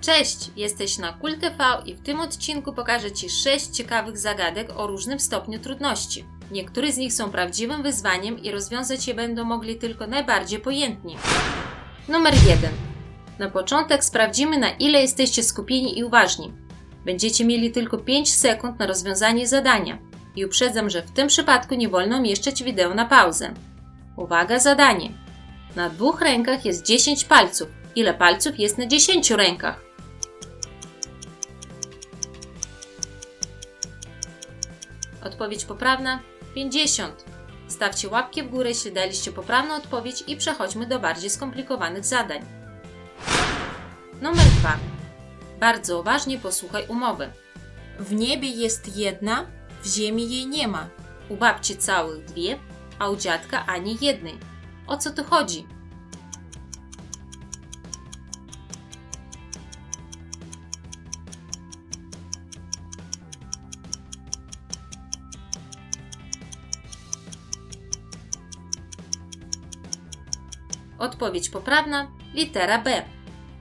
Cześć, jesteś na Kul TV i w tym odcinku pokażę Ci 6 ciekawych zagadek o różnym stopniu trudności. Niektóre z nich są prawdziwym wyzwaniem i rozwiązać je będą mogli tylko najbardziej pojętni. Numer 1. Na początek sprawdzimy na ile jesteście skupieni i uważni. Będziecie mieli tylko 5 sekund na rozwiązanie zadania i uprzedzam, że w tym przypadku nie wolno umieszczać wideo na pauzę. Uwaga, zadanie. Na dwóch rękach jest 10 palców. Ile palców jest na 10 rękach? Odpowiedź poprawna 50. Stawcie łapki w górę, jeśli daliście poprawną odpowiedź i przechodźmy do bardziej skomplikowanych zadań. Numer 2. Bardzo uważnie posłuchaj umowy. W niebie jest jedna, w ziemi jej nie ma. U babci całych dwie, a u dziadka ani jednej. O co tu chodzi? Odpowiedź poprawna litera B.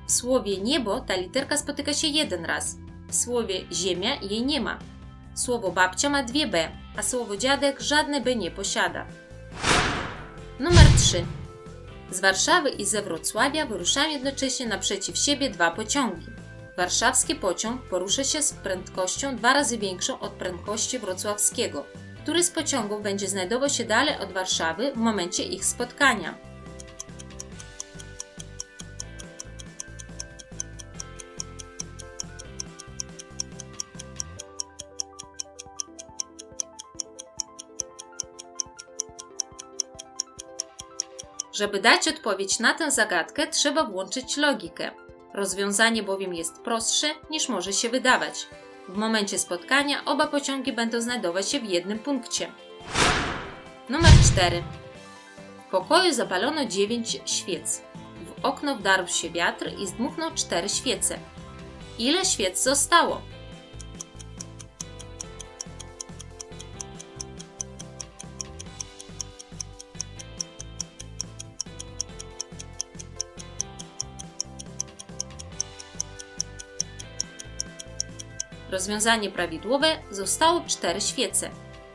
W słowie niebo ta literka spotyka się jeden raz. W słowie ziemia jej nie ma. Słowo babcia ma dwie B, a słowo dziadek żadne B nie posiada. Numer 3. Z Warszawy i ze Wrocławia wyruszają jednocześnie naprzeciw siebie dwa pociągi. Warszawski pociąg porusza się z prędkością dwa razy większą od prędkości wrocławskiego. Który z pociągów będzie znajdował się dalej od Warszawy w momencie ich spotkania? Żeby dać odpowiedź na tę zagadkę, trzeba włączyć logikę. Rozwiązanie bowiem jest prostsze niż może się wydawać. W momencie spotkania oba pociągi będą znajdować się w jednym punkcie. Numer 4. W pokoju zapalono 9 świec. W okno wdarł się wiatr i zdmuchnął 4 świece. Ile świec zostało? Rozwiązanie prawidłowe zostało cztery świece.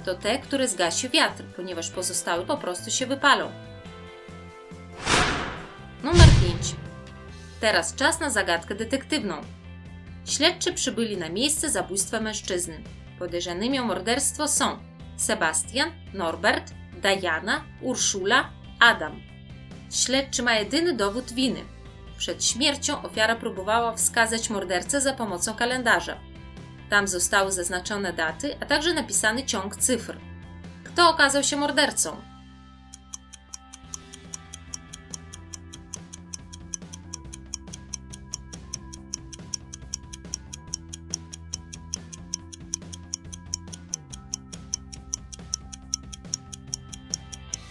To te, które zgasił wiatr, ponieważ pozostałe po prostu się wypalą. Numer 5. Teraz czas na zagadkę detektywną. Śledczy przybyli na miejsce zabójstwa mężczyzny. Podejrzanymi o morderstwo są Sebastian, Norbert, Diana, Urszula, Adam. Śledczy ma jedyny dowód winy. Przed śmiercią ofiara próbowała wskazać mordercę za pomocą kalendarza. Tam zostały zaznaczone daty, a także napisany ciąg cyfr. Kto okazał się mordercą?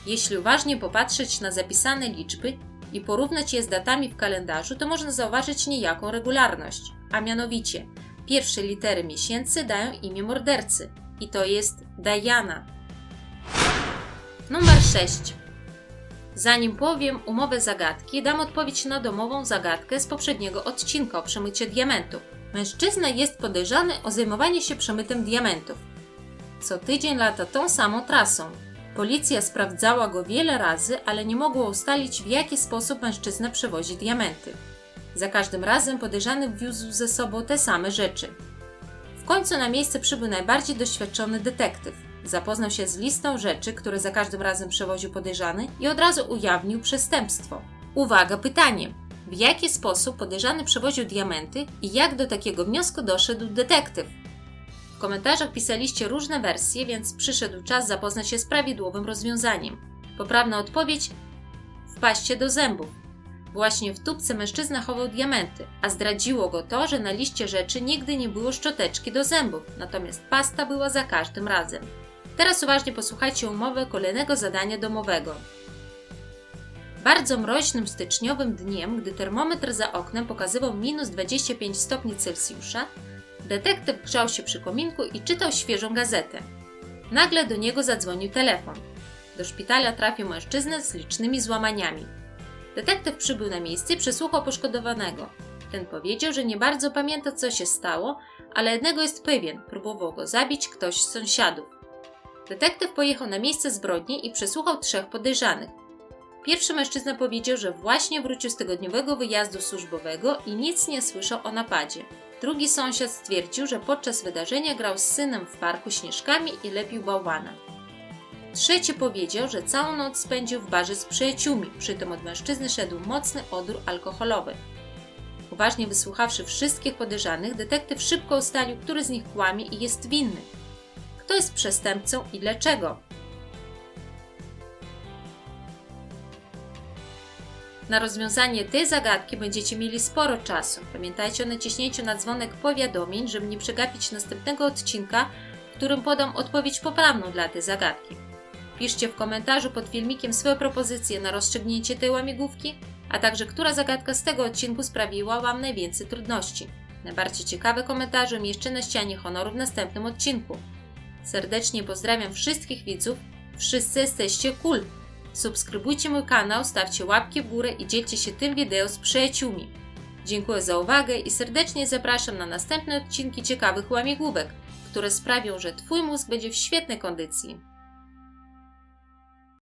Jeśli uważnie popatrzeć na zapisane liczby i porównać je z datami w kalendarzu, to można zauważyć niejaką regularność, a mianowicie Pierwsze litery miesięcy dają imię mordercy i to jest Diana. Numer 6. Zanim powiem umowę zagadki, dam odpowiedź na domową zagadkę z poprzedniego odcinka o przemycie diamentów. Mężczyzna jest podejrzany o zajmowanie się przemytem diamentów. Co tydzień lata tą samą trasą. Policja sprawdzała go wiele razy, ale nie mogła ustalić w jaki sposób mężczyzna przewozi diamenty. Za każdym razem podejrzany wiózł ze sobą te same rzeczy. W końcu na miejsce przybył najbardziej doświadczony detektyw. Zapoznał się z listą rzeczy, które za każdym razem przewoził podejrzany i od razu ujawnił przestępstwo. Uwaga, pytanie. W jaki sposób podejrzany przewoził diamenty i jak do takiego wniosku doszedł detektyw? W komentarzach pisaliście różne wersje, więc przyszedł czas zapoznać się z prawidłowym rozwiązaniem. Poprawna odpowiedź w paście do zębów. Właśnie w tubce mężczyzna chował diamenty, a zdradziło go to, że na liście rzeczy nigdy nie było szczoteczki do zębów, natomiast pasta była za każdym razem. Teraz uważnie posłuchajcie umowy kolejnego zadania domowego. Bardzo mroźnym styczniowym dniem, gdy termometr za oknem pokazywał minus 25 stopni Celsjusza, detektyw grzał się przy kominku i czytał świeżą gazetę. Nagle do niego zadzwonił telefon. Do szpitala trafił mężczyzna z licznymi złamaniami. Detektyw przybył na miejsce i przesłuchał poszkodowanego. Ten powiedział, że nie bardzo pamięta, co się stało, ale jednego jest pewien: próbował go zabić ktoś z sąsiadów. Detektyw pojechał na miejsce zbrodni i przesłuchał trzech podejrzanych. Pierwszy mężczyzna powiedział, że właśnie wrócił z tygodniowego wyjazdu służbowego i nic nie słyszał o napadzie. Drugi sąsiad stwierdził, że podczas wydarzenia grał z synem w parku śnieżkami i lepił bałwana. Trzeci powiedział, że całą noc spędził w barze z przyjaciółmi, przy tym od mężczyzny szedł mocny odór alkoholowy. Uważnie wysłuchawszy wszystkich podejrzanych, detektyw szybko ustalił, który z nich kłamie i jest winny. Kto jest przestępcą i dlaczego? Na rozwiązanie tej zagadki będziecie mieli sporo czasu. Pamiętajcie o naciśnięciu na dzwonek powiadomień, żeby nie przegapić następnego odcinka, w którym podam odpowiedź poprawną dla tej zagadki. Piszcie w komentarzu pod filmikiem swoje propozycje na rozstrzygnięcie tej łamigłówki, a także która zagadka z tego odcinku sprawiła Wam najwięcej trudności. Najbardziej ciekawe komentarze umieszczę na ścianie honoru w następnym odcinku. Serdecznie pozdrawiam wszystkich widzów. Wszyscy jesteście cool. Subskrybujcie mój kanał, stawcie łapki w górę i dzielcie się tym wideo z przyjaciółmi. Dziękuję za uwagę i serdecznie zapraszam na następne odcinki ciekawych łamigłówek, które sprawią, że Twój mózg będzie w świetnej kondycji.